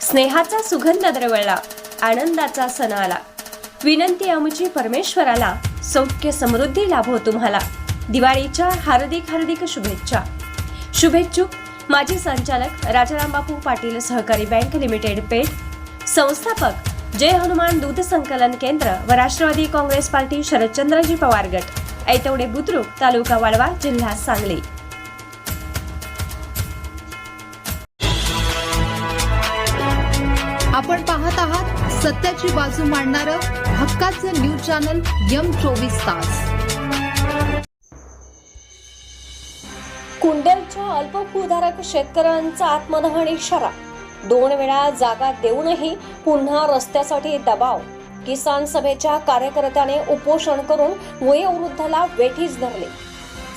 स्नेहाचा सुगंध दरवळला आनंदाचा सण आला. विनंती आमची परमेश्वराला सौख्य समृद्धी लाभो तुम्हाला. दिवाळीच्या हार्दिक हार्दिक शुभेच्छा. शुभेच्छुक माजी संचालक राजाराम बापू पाटील सहकारी बँक लिमिटेड पेठ. संस्थापक जय हनुमान दूध संकलन केंद्र व राष्ट्रवादी काँग्रेस पार्टी शरदचंद्रजी पवार गट. ऐतवडे बुद्रुक तालुका वाळवा जिल्हा सांगली. आपण पाहत आहात सत्याची बाजू मांडणारं हक्काचं न्यूज चॅनल यम चोवीस तास. कुंडलच्या अल्पभूधारक शेतकऱ्यांचा आत्मदहन इशारा. दोन वेळा जागा देऊनही पुन्हा रस्त्यासाठी दबाव. किसान सभेच्या कार्यकर्त्याने उपोषण करून वयोवृद्धाला वेठीच धरले.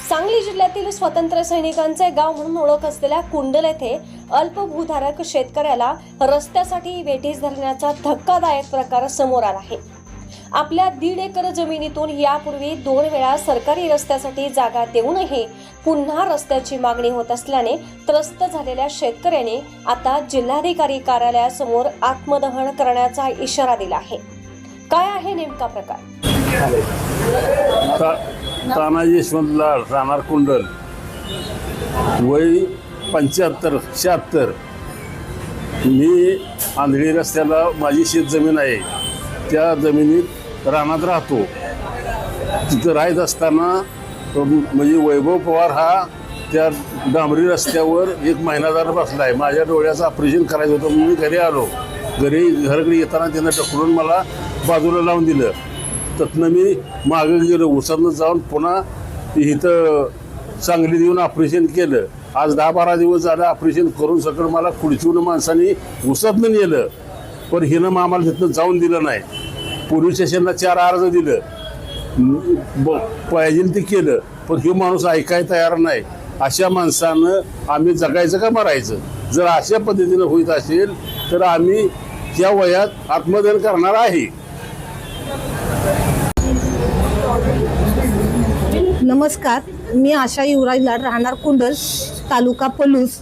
सांगली जिल्ह्यातील स्वतंत्र सैनिकांचे गाव म्हणून ओळख असलेल्या कुंडल येथे अल्पभूधारक शेतकऱ्याला रस्त्यासाठी वेठीस धरण्याचा धक्कादायक प्रकार समोर आला आहे. आपल्या दीड एकर जमिनीतून यापूर्वी दोन वेळा सरकारी रस्त्यासाठी जागा देऊनही पुन्हा रस्त्याची मागणी होत असल्याने त्रस्त झालेल्या शेतकऱ्याने आता जिल्हाधिकारी कार्यालयासमोर आत्मदहन करण्याचा इशारा दिला आहे. काय आहे नेमका प्रकार? तानाजी यशवंतलाल राहणार कुंडल वय पंच्याहत्तर शहात्तर. मी आंधळी रस्त्याला माझी शेत जमीन आहे. त्या जमिनीत रानात राहतो. तिथं राहत असताना म्हणजे वैभव पवार हा त्या डांबरी रस्त्यावर एक महिनादार बसला आहे माझ्या डोळ्याचं ऑपरेशन करायचं होतं म्हणून मी घरी आलो. घरी घराकडे येताना त्यानं टकरून मला बाजूला लावून दिलं. त्यातनं मी मागं गेलो उसरलं जाऊन पुन्हा इथं सांगली देऊन ऑपरेशन केलं. आज दहा बारा दिवस झालं ऑपरेशन करून सगळं मला खुर्चीवरून माणसाने उसरलं नेलं. पण हिनं मग आम्हाला तिथनं जाऊन दिलं नाही. पोलीस स्टेशनला चार अर्ज दिलं. ब- पाहिजे ते केलं. पण हे माणूस ऐकाय तयार नाही. अशा माणसानं आम्ही जगायचं का मरायचं? जर अशा पद्धतीनं होत असेल तर आम्ही या वयात आत्मदहन करणार आहे. नमस्कार मी आशा युवराज लाड राहणार कुंडल तालुका पलूस.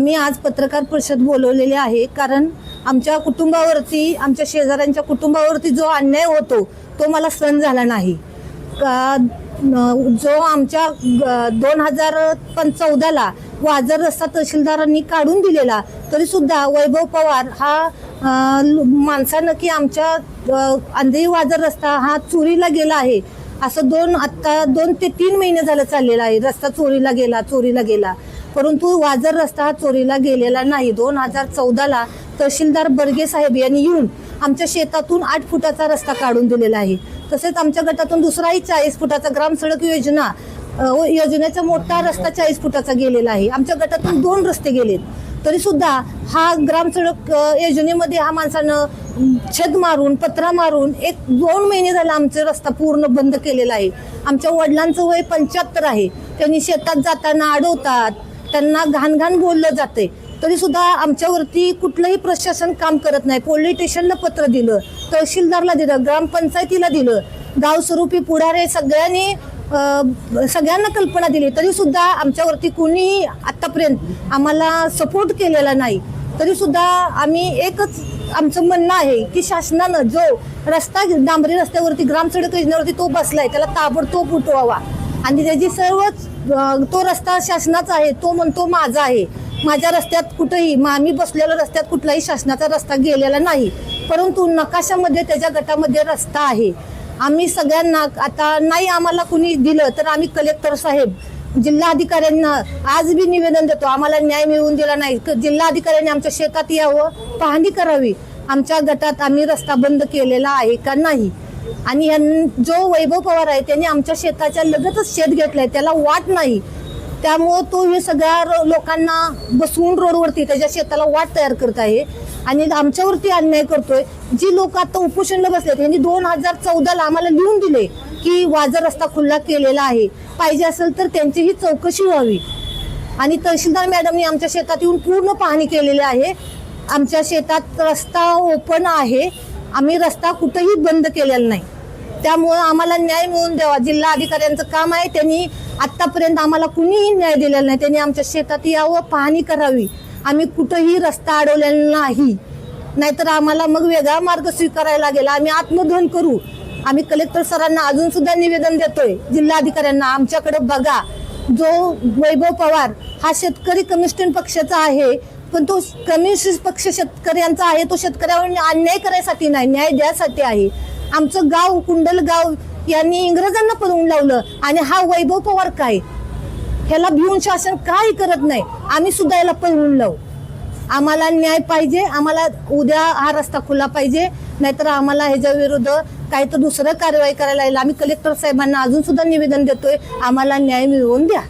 मी आज पत्रकार परिषद बोलवलेली आहे कारण आमच्या कुटुंबावरती आमच्या शेजाऱ्यांच्या कुटुंबावरती जो अन्याय होतो तो मला सहन झाला नाही. का- जो आमच्या दोन हजार पण चौदाला वाजर रस्ता तहसीलदारांनी काढून दिलेला तरीसुद्धा वैभव पवार हा माणसानं की आमच्या आंधळी वाजर रस्ता हा चोरीला गेला आहे. असं दोन आत्ता दोन ते तीन महिने झालं चाललेलं आहे. रस्ता चोरीला गेला चोरीला गेला. परंतु वाजर रस्ता हा चोरीला गेलेला नाही. दोन हजार चौदाला तहसीलदार बर्गे साहेब यांनी येऊन आमच्या शेतातून आठ फुटाचा रस्ता काढून दिलेला आहे. तसेच आमच्या गटातून दुसराही चाळीस फुटाचा ग्रामसडक योजना योजनेचा मोठा रस्ता चाळीस फुटाचा गेलेला आहे. आमच्या गटातून दोन रस्ते गेलेत. तरी सुद्धा हा ग्रामसडक योजनेमध्ये हा माणसानं अम, छेद मारून पत्रा मारून एक दोन महिने झाला आमचा रस्ता पूर्ण बंद केलेला आहे. आमच्या वडिलांचं वय पंच्याहत्तर आहे. त्यांनी शेतात जाताना अडवतात. त्यांना घाण घाण बोललं जाते तरी सुद्धा आमच्यावरती कुठलंही प्रशासन काम करत नाही. पोलीस स्टेशनला पत्र दिलं तहसीलदारला दिलं ग्रामपंचायतीला दिलं. गावस्वरूपी पुढारे सगळ्यांनी सगळ्यांना कल्पना दिली. तरी सुद्धा आमच्यावरती कुणी आतापर्यंत आम्हाला सपोर्ट केलेला नाही. तरी सुद्धा आम्ही एकच आमचं म्हणणं आहे की शासनानं जो रस्ता डांबरी रस्त्यावरती ग्रामसडक योजनेवरती तो बसलाय त्याला ताबडतोब उठवावा. आणि त्याची सर्वच तो रस्ता शासनाचा आहे तो म्हणतो माझा आहे. माझ्या रस्त्यात कुठंही मग आम्ही बसलेल्या रस्त्यात कुठलाही शासनाचा रस्ता गेलेला नाही. परंतु नकाशामध्ये त्याच्या गटामध्ये रस्ता आहे. आम्ही सगळ्यांना आता नाही आम्हाला कुणी दिलं तर आम्ही कलेक्टर साहेब जिल्हाधिकाऱ्यांना आज बी निवेदन देतो. आम्हाला न्याय मिळवून दिला नाही. जिल्हाधिकाऱ्यांनी आमच्या शेतात यावं पाहणी करावी. आमच्या गटात आम्ही रस्ता बंद केलेला आहे का नाही? आणि ह्यां- जो वैभव पवार आहे त्यांनी आमच्या शेताच्या लगतच शेत घेतलंय. त्याला वाट नाही. त्यामुळं तो हे सगळ्या लोकांना बसवून रोडवरती त्याच्या शेताला वाट तयार करत आहे. आणि आमच्यावरती अन्याय करतोय. जी लोक आता उपोषणला बसले यांनी दोन हजार चौदाला आम्हाला लिहून दिले की वाजर रस्ता खुल्ला केलेला आहे. पाहिजे असेल तर त्यांचीही चौकशी व्हावी. आणि तहसीलदार मॅडमनी आमच्या शेतात येऊन पूर्ण पाहणी केलेली आहे. आमच्या शेतात रस्ता ओपन आहे. आम्ही रस्ता कुठेही बंद केलेला नाही. त्यामुळं आम्हाला न्याय मिळवून द्यावा. जिल्हा अधिकाऱ्यांचं काम आहे. त्यांनी आतापर्यंत आम्हाला कुणीही न्याय दिलेला नाही. त्यांनी आमच्या शेतात यावं पाहणी करावी. आम्ही कुठंही रस्ता अडवलेला नाही. नाहीतर आम्हाला मग वेगळा मार्ग स्वीकारायला लागेल. आम्ही आत्मदहन करू. आम्ही कलेक्टर सरांना अजून सुद्धा निवेदन देतोय. जिल्हाधिकाऱ्यांना आमच्याकडे बघा. जो वैभव पवार हा शेतकरी कम्युनिस्ट पक्षाचा आहे पण तो कम्युनिस्ट पक्ष शेतकऱ्यांचा आहे तो शेतकऱ्यावर अन्याय करायसाठी नाही न्याय द्यासाठी आहे. आमचं गाव कुंडल गाव यांनी इंग्रजांना पळवून लावलं. आणि हा वैभव पवार काय? ह्याला भिवून शासन काही करत नाही. आम्ही सुद्धा याला पळवून लावू. आम्हाला न्याय पाहिजे. आम्हाला उद्या हा रस्ता खुला पाहिजे. नाहीतर आम्हाला ह्याच्या विरुद्ध काही तर दुसरं कारवाई करायला आम्ही कलेक्टर साहेबांना अजून सुद्धा निवेदन देतोय. आम्हाला न्याय मिळवून द्या.